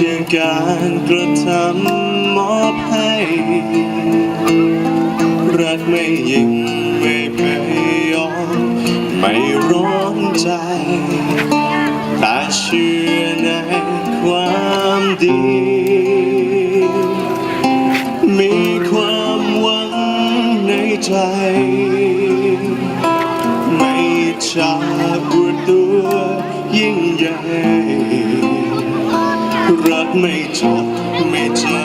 พียงการกระทำมอบให้ รักไม่ยิ่งไม่พยอมไม่ร้อนใจต่เชื่อในความดี มีความหวังในใจ ไม่ชาบุตร ไม่จบไม่เจอ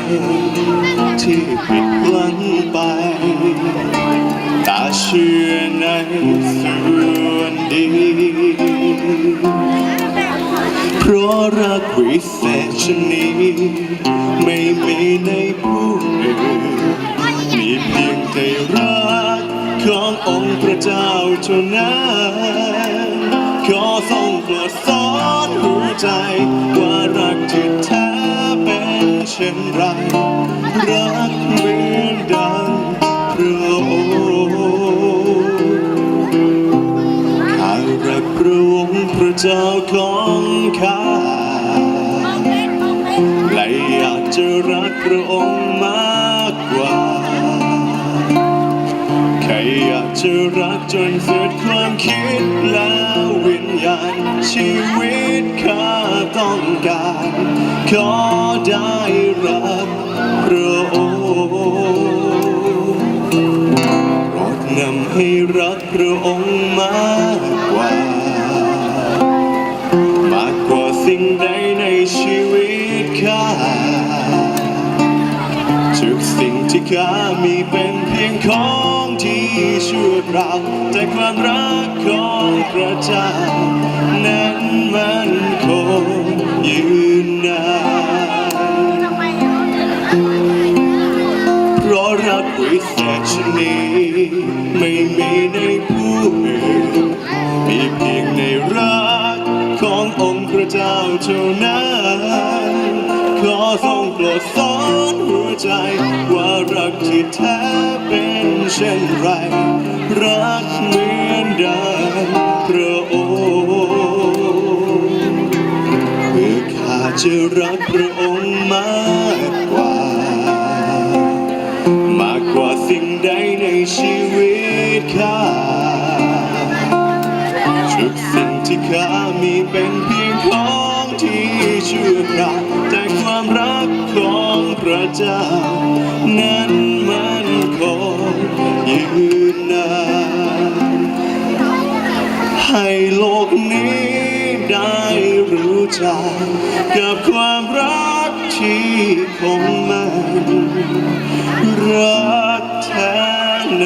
ที่ผิดลันไปต่เชื่อในส่วนดีเพราะรักวิเศษชนนี้ ไม่มีในผู้อื่นมีเพียงแต่รักขององค์พระเจ้าเท่านั้นขอทรงโปรดสอนหัวใจว่า ช่นไร รักเหมือนดังพระองค์ข้ารักพระองค์พระเจ้าของข้าและอยากจะรักพระองค์มากกว่าแค่อยากจะรักจนสุดความคิดแล้ววิญญาณชีวิตข้าต้องการขอได้ รักพระองค์โปรดนำให้รักพระองค์มากกว่า มากกว่าสิ่งใดในชีวิตข้าทุกสิ่งที่ข้ามีเป็นเพียงของที่ชั่วคราวแต่ความรักของพระเจ้านั้นมันะรักวิเศษชนีไม่มีในผู้อื่นมีเพียงในรักขององค์พระเจ้าเท่านั้น ขอทรงโปรดสอนหัวใจ ว่ารักที่แท้เป็นเช่นไร รักเหมือนดังพระองค์เพื่อข้าจะรักพระองค์มากกว่า สิ่งใดในชีวิตข้าทุกสิ่งที่ข้ามีเป็นเพียงของที่ชั่วคราวแต่ความรักของพระเจ้า นั้นมันคงยืนนานให้โลกนี้ได้รู้จักกับความรัก ที่คงมันรักแท้ใน